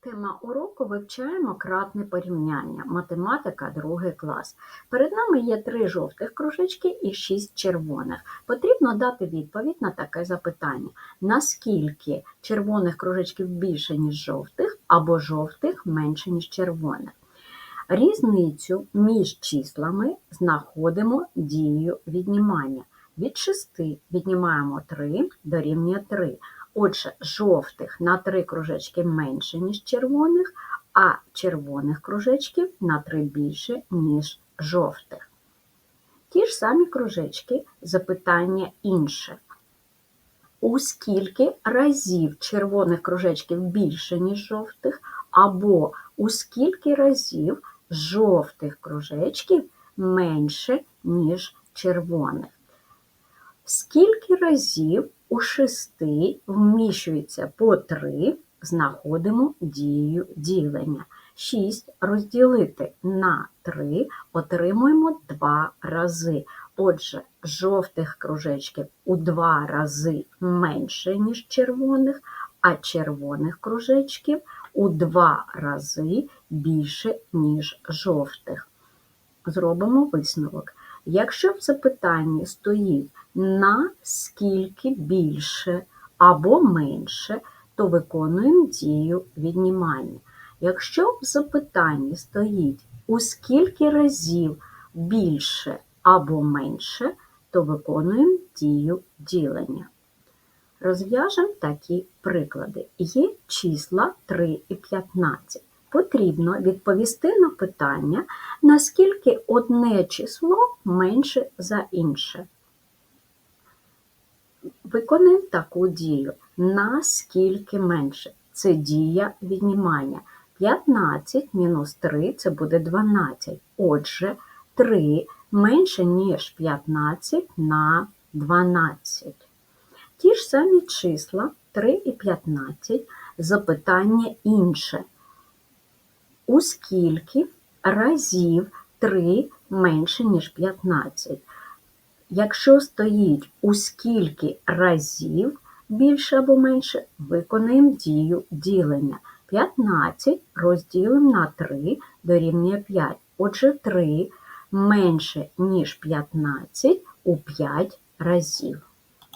Тема уроку вивчаємо кратне порівняння. Математика, другий клас. Перед нами є три жовтих кружечки і шість червоних. Потрібно дати відповідь на таке запитання: наскільки червоних кружечків більше, ніж жовтих, або жовтих менше, ніж червоних. Різницю між числами знаходимо дією віднімання. Від 6 віднімаємо 3 дорівнює 3. Отже, жовтих на 3 кружечки менше, ніж червоних, а червоних кружечків на 3 більше, ніж жовтих. Ті ж самі кружечки, запитання інше. У скільки разів червоних кружечків більше, ніж жовтих, або у скільки разів жовтих кружечків менше, ніж червоних? Скільки разів у шести вміщується по 3, знаходимо дію ділення. 6 розділити на 3 отримуємо 2 рази. Отже, жовтих кружечків у 2 рази менше, ніж червоних, а червоних кружечків у 2 рази більше, ніж жовтих. Зробимо висновок. Якщо в запитанні стоїть на скільки більше або менше, то виконуємо дію віднімання. Якщо в запитанні стоїть у скільки разів більше або менше, то виконуємо дію ділення. Розв'яжемо такі приклади. Є числа 3 і 15. Потрібно відповісти на питання, наскільки одне число менше за інше. Виконаємо таку дію. Наскільки менше? Це дія віднімання. 15 мінус 3 це буде 12. Отже, 3 менше, ніж 15 на 12. Ті ж самі числа 3 і 15, запитання інше. У скільки разів 3 менше, ніж 15? Якщо стоїть у скільки разів більше або менше, виконаємо дію ділення. 15 розділимо на 3 дорівнює 5. Отже, 3 менше, ніж 15 у 5 разів.